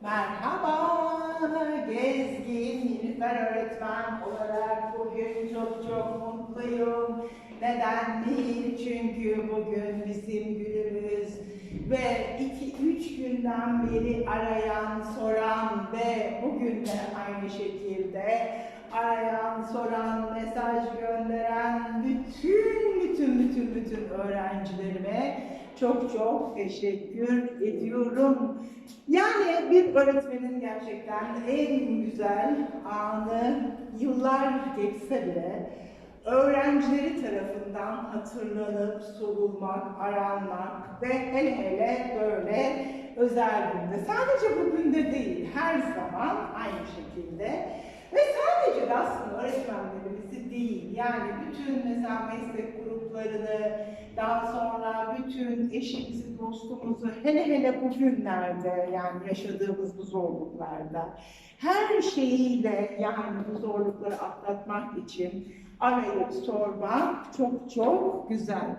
Merhaba, gezgin Nilüfer öğretmen olarak bugün çok çok mutluyum. Neden değil? Çünkü bugün bizim günümüz ve iki üç günden beri arayan, soran ve bugün de aynı şekilde arayan, soran, mesaj gönderen bütün bütün bütün bütün öğrencilerime çok çok teşekkür ediyorum. Yani bir öğretmenin gerçekten en güzel anı yıllar geçse bile öğrencileri tarafından hatırlanıp sorulmak, aranmak ve hele hele böyle özel günde. Sadece bugün de değil, her zaman aynı şekilde. De aslında öğretmenlerimizi değil, yani bütün mesela meslek gruplarını, daha sonra bütün eşimizi, dostumuzu, hele hele bugünlerde yani yaşadığımız bu zorluklarda her şeyiyle yani bu zorlukları atlatmak için arayıp sormak çok çok güzel.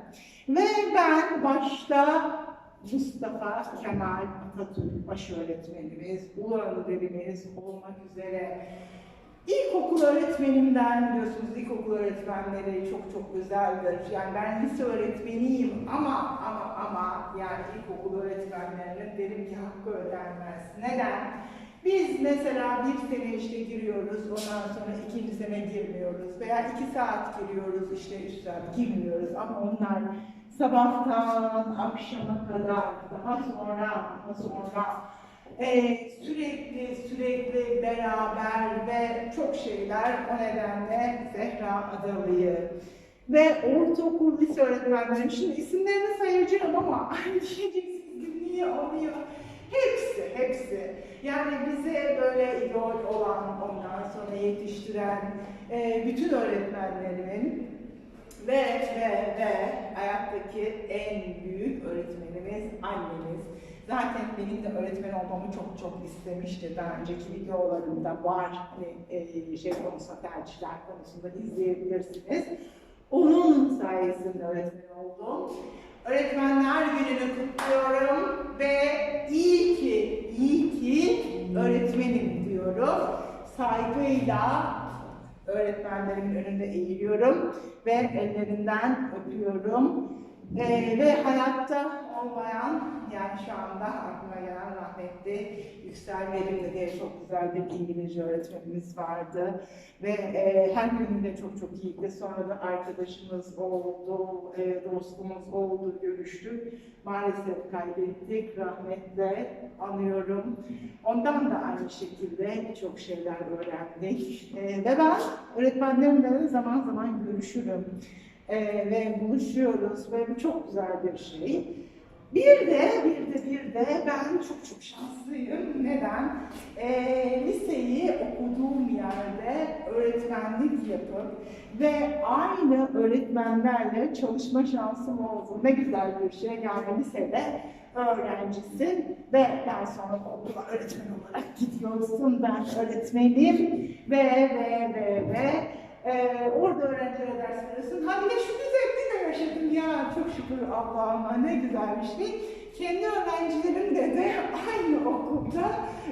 Ve ben başta Mustafa Kemal Atatürk baş öğretmenimiz, ulu önderimiz olmak üzere İlkokul öğretmenimden biliyorsunuz ilkokul öğretmenleri çok çok özeldir. Yani ben lise öğretmeniyim ama ama ama yani ilkokul öğretmenlerinin derim ki hakkı ödenmez. Neden? Biz mesela bir sene işte giriyoruz, ondan sonra ikinci sene girmiyoruz veya iki saat giriyoruz işte üç saat girmiyoruz ama onlar sabahtan akşama kadar daha sonra daha sonra ee, sürekli sürekli beraber ve çok şeyler o nedenle Zehra Adalı'yı ve ortaokul lise öğretmenlerim şimdi isimlerini sayacağım ama diyeceksiniz ki niye oluyor? Hepsi, hepsi. Yani bize böyle idol olan, ondan sonra yetiştiren e, bütün öğretmenlerimin ve ve ve hayattaki en büyük öğretmenimiz annemiz. Zaten benim de öğretmen olmamı çok çok istemişti. Daha önceki videolarımda var. Hani e, şey konusunda tercihler konusunda izleyebilirsiniz. Onun sayesinde öğretmen oldum. Öğretmenler gününü kutluyorum ve iyi ki, iyi ki öğretmenim diyorum. Saygıyla öğretmenlerimin önünde eğiliyorum ve ellerinden öpüyorum. Ee, ve hayatta olmayan, yani şu anda aklıma gelen rahmetli Yüksel Verimli diye çok güzel bir İngilizce öğretmenimiz vardı. Ve e, her gününde çok çok iyiydi. Sonra da arkadaşımız oldu, e, dostumuz oldu, görüştük. Maalesef kaybettik, rahmetle anıyorum. Ondan da aynı şekilde çok şeyler öğrendik. E, ve ben öğretmenlerimle zaman zaman görüşürüm. E, ve buluşuyoruz ve bu çok güzel bir şey. Bir de, bir de, bir de ben çok çok şanslıyım. Neden? Ee, liseyi okuduğum yerde öğretmenlik yapıp ve aynı öğretmenlerle çalışma şansım oldu. Ne güzel bir şey. Yani lisede öğrencisin ve daha sonra okula öğretmen olarak gidiyorsun. Ben öğretmenim ve ve ve ve ee, orada öğrencilere ders veriyorsun. Ha bir de şu güzelliği de yaşadım ya. Çok şükür Allah'ıma ne güzel bir şey. Kendi öğrencilerimle de aynı okulda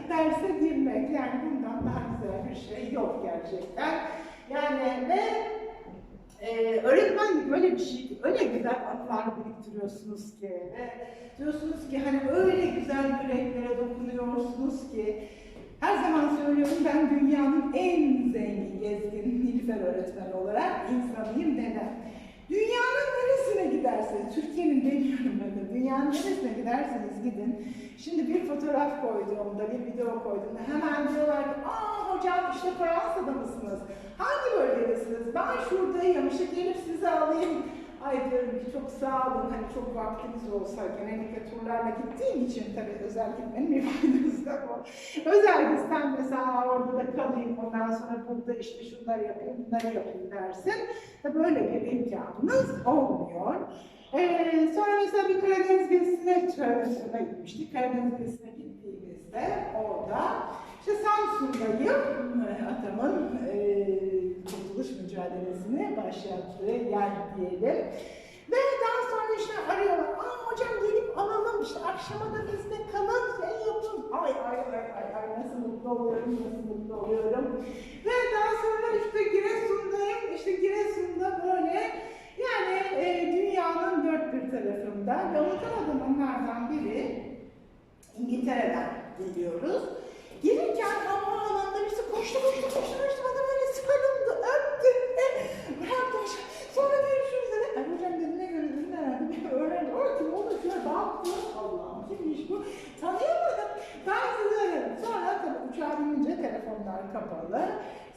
derse girmek. Yani bundan daha güzel bir şey yok gerçekten. Yani ve ee, öğretmenlik öyle bir şey öyle güzel anılar biriktiriyorsunuz ki ve diyorsunuz ki hani öyle güzel yüreklere dokunuyorsunuz ki her zaman söylüyorum ben dünyanın en zengin gezgin Nilüfer öğretmeni olarak insanıyım. Neden? Dünyanın neresine giderseniz, Türkiye'nin demiyorum de, dünyanın neresine giderseniz gidin. Şimdi bir fotoğraf koyduğumda, bir video koyduğumda hemen diyorlar ki, aa hocam işte Fransa'da mısınız? Hangi bölgedesiniz? Ben şuradayım, işte gelip sizi alayım. Ay diyorum ki çok sağ olun, hani çok vaktiniz olsa genellikle turlarla gittiğim için tabii özel gitmenin bir faydası da var. Özel gitsen mesela orada da kalayım, ondan sonra burada işte şunları yapayım, bunları yapayım dersin. Böyle bir imkanımız olmuyor. Ee, sonra mesela bir Karadeniz gezisine, Trabzon'a gitmiştik. Karadeniz gezisine gittiğimizde orada işte Samsun'dayım, atamın e, kurtuluş mücadelesini başlattığı yer diyelim. Ve daha sonra işte arıyorlar, aa hocam gelip alalım, işte akşama da bizde kalın, şey yapın. Ay ay ay ay mutlu oluyorum. Ve daha sonra işte Giresun'dayım. İşte Giresun'da böyle yani e, dünyanın dört bir tarafında ve unutamadığım onlardan biri İngiltere'den geliyoruz. Gelirken havaalanında birisi koştu koştu koştu koştu bana böyle sarıldı, öptü. Ne yapmış? Sonra görüşürüz dedi. Ay hocam dedim ne gördün herhalde bir öğrenci. O kim oldu? Şöyle baktı. Allah'ım kimmiş bu? Tanıyamadım. Ben sizi aradım. Sonra tabii uçağa binince telefonlar kapalı.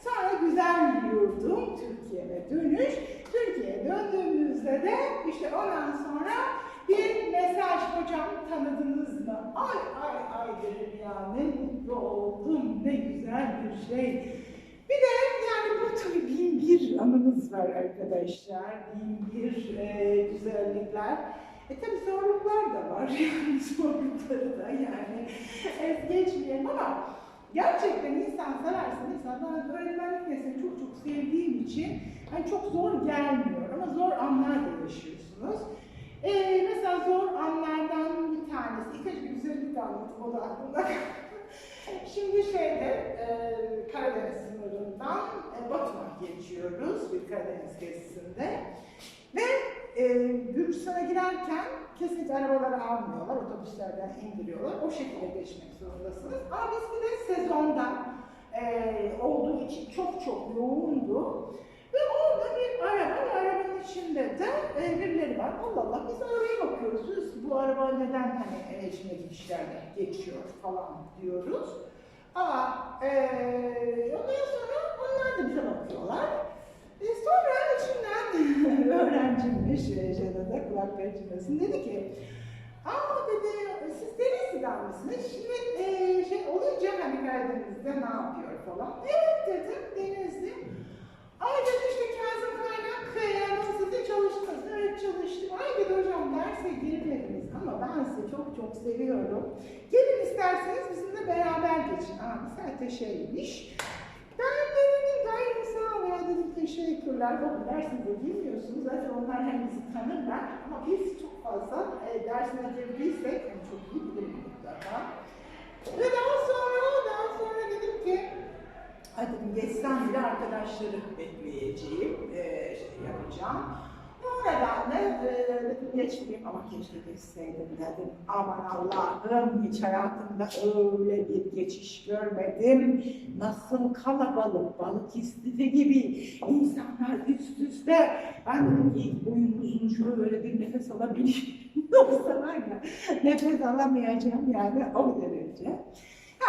Sonra güzel yurdum Türkiye'ye dönüş. Türkiye'ye döndüğümüzde de işte ondan sonra bir mesaj hocam tanıdınız mı? Ay ay ay dedim ya ne mutlu oldum ne güzel bir şey. Bir de yani bu tabii bin bir anımız var arkadaşlar. Bin bir e, güzellikler. E tabii zorluklar da var. Yani zorlukları da yani es geçmeyelim ama gerçekten insan severse mesela ben öğretmenlik mesleğini çok çok sevdiğim için hani çok zor gelmiyor ama zor anlar da yaşıyorsunuz. Ee, mesela zor anlardan bir tanesi, ilk önce bir anlatayım, o da aklımda. Şimdi şeyde, e, Karadeniz sınırından e, Batum'a geçiyoruz bir Karadeniz gezisinde. Ve e, Gürcistan'a girerken kesinlikle arabaları almıyorlar, otobüslerden indiriyorlar. O şekilde geçmek zorundasınız. Ama biz bir de sezonda e, olduğu için çok çok yoğundu. Ve orada bir araba, ve arabanın içinde de e, birileri var. Allah Allah biz arabaya bakıyoruz. Bu araba neden hani e, içindeki kişilerle geçiyor falan diyoruz. Ama e, ondan sonra onlar da bize bakıyorlar. E, sonra içinden öğrencimmiş e, Jena'da kulak pençemesin dedi ki Aa dedi siz Denizli'den misiniz? Şimdi e, şey olunca hani Karadeniz'de ne yapıyor falan. Evet dedim Denizli. Ay dedi işte çalıştım. Ay dedi hocam derse girmediniz ama ben sizi çok çok seviyorum. Gelin isterseniz bizimle beraber geçin. Aa bir saate şeymiş. Ben de dedim gayet sağ ol ya dedim teşekkürler. Bakın dersinize girmiyorsunuz. Zaten onlar hem bizi tanırlar ama biz çok fazla e, dersine girdiysek yani çok iyi bilirim mutlaka. Ve daha sonra, daha sonra dedim ki Hadi geçsem bile arkadaşları bekleyeceğim, e, şey yapacağım. O nedenle e, geçmeyeyim ama keşke geçseydim dedim. Aman Allah'ım hiç hayatımda öyle bir geçiş görmedim. Nasıl kalabalık, balık istifi gibi insanlar üst üste. Ben ilk boyun uzun şöyle bir nefes alabilirim. Yoksa var ya nefes alamayacağım yani o derece.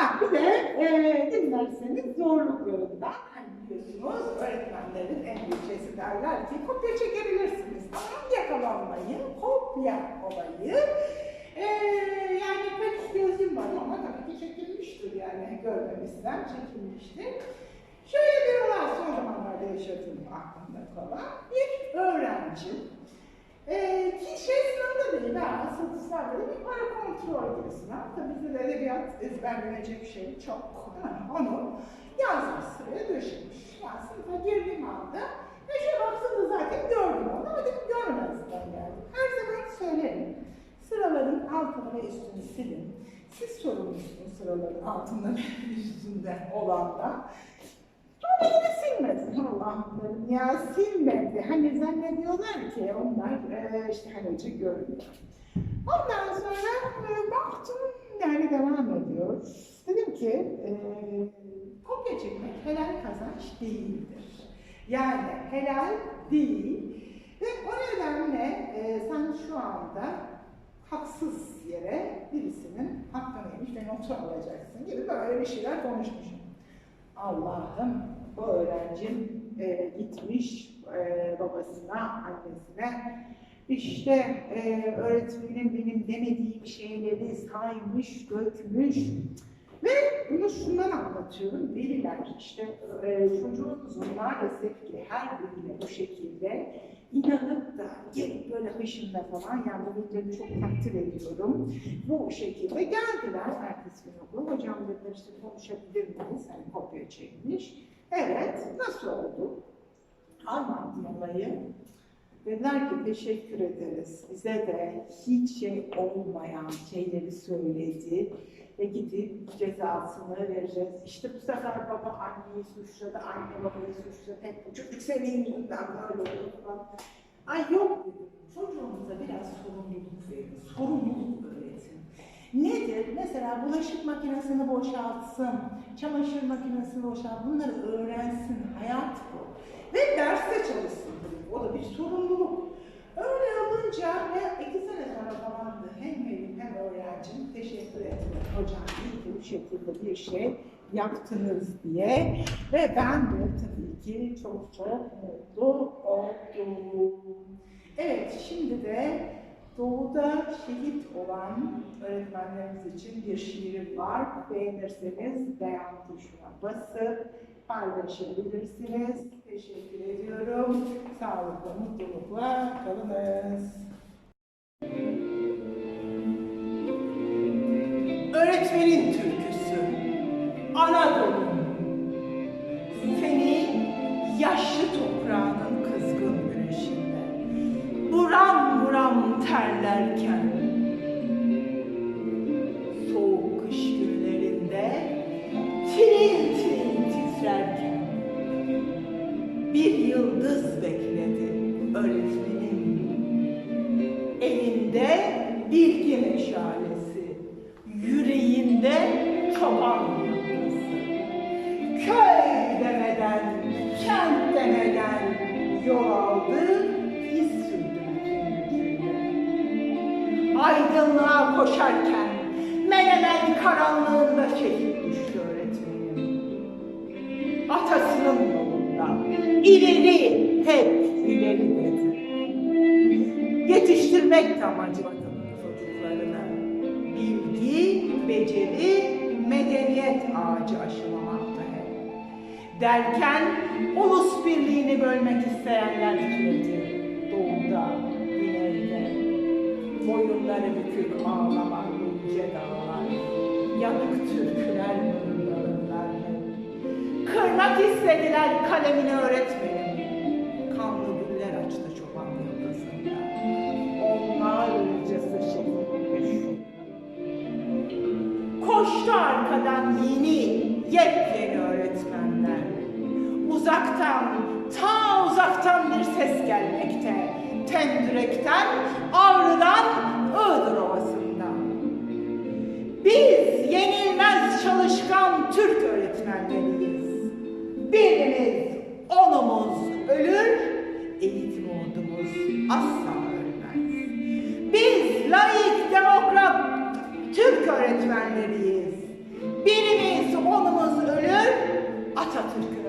Ha bir de e, dinlerseniz zorluklarından hani biliyorsunuz öğretmenlerin en büyük şeysi derler ki kopya çekebilirsiniz ama yakalanmayın, kopya olayı. E, yani pek gözüm var ama tabii ki çekilmiştir yani görmemizden çekilmiştir. Şöyle bir olay son zamanlarda yaşadığım aklımda kalan bir öğrenci ee, ki şey sınavda değil, ben sınavda değil, bir para kontrol gibi sınav. Tabii bizde de edebiyat ezberlenecek şey çok. Onu yazmış sıraya döşemiş. Yani sınıfa girdiğim anda şöyle baktığımda zaten gördüm onu ama dedim görmezden geldim. Her zaman söylerim. Sıraların altını ve üstünü silin. Siz sorumlusunuz sıraların altında ve üstünde olandan. Yine silmedi. Allah'ım ya silmedi. Hani zannediyorlar ki onlar e, işte hani hoca görmüyor. Ondan sonra e, baktım yani devam ediyor. Dedim ki e, kopya çekmek helal kazanç değildir. Yani helal değil. Ve o nedenle e, sen şu anda haksız yere birisinin hakkını yemiş ve notu alacaksın gibi böyle bir şeyler konuşmuşum. Allah'ım bu öğrencim e, gitmiş e, babasına, annesine işte e, öğretmenim benim demediğim şeyleri saymış, dökmüş ve bunu şundan anlatıyorum. Veliler işte e, çocuğunuzun maalesef ki her birine bu şekilde inanıp da gelip böyle hışımda falan yani bu velileri çok takdir ediyorum. Bu şekilde geldiler ertesi gün okula. Hocam dediler işte konuşabilir miyiz? Hani kopya çekmiş. Evet, nasıl oldu? Anlattım olayı. Dediler ki teşekkür ederiz. Bize de hiç şey olmayan şeyleri söyledi. ve gidip cezasını vereceğiz. İşte bu sefer baba anneyi suçladı, anne babayı suçladı. Hep bu çocuk senin yüzünden böyle oldu. Ay yok dedim. Çocuğumuza biraz sorumluluk verin. Sorumluluk öğretin. Nedir? Mesela bulaşık makinesini boşaltsın, çamaşır makinesini boşalt. Bunları öğrensin. Hayat bu. Ve derste çalışsın. O da bir sorumluluk. Öyle olunca ve iki sene sonra falandı. Hem benim hem öğrencim teşekkür ettim. Hocam iyi bu şekilde bir şey yaptınız diye. Ve ben de tabii ki çok çok mutlu oldum. Evet, şimdi de Doğu'da şehit olan öğretmenlerimiz için bir şiirim var. Beğenirseniz beğen tuşuna basıp paylaşabilirsiniz. Teşekkür ediyorum. Sağlıkla, mutlulukla kalınız. Öğretmenin türküsü. Anadolu. Seni yaşlı toprağının yol aldı, iz sürdü Aydınlığa koşarken Menemen karanlığında şehit düştü öğretmenim. Atasının yolunda ileri hep ileri dedi. Yetiştirmek de amacı çocuklarını. Bilgi, beceri, medeniyet ağacı aşılamaktı hep. Derken ulus birliğini bölmek isteyenler türedi. Doğuda, güneyde. Boyunları bükük ağlamak yüce dağlar. Yanık türküler mırıldanırlar. Kırmak istediler kalemini öğretmenim. Tendürekten, Ağrı'dan, Iğdır Ovası'ndan. Biz yenilmez çalışkan Türk öğretmenleriyiz. Birimiz, onumuz ölür, eğitim ordumuz asla ölmez. Biz laik, demokrat Türk öğretmenleriyiz. Birimiz, onumuz ölür, Atatürk'ün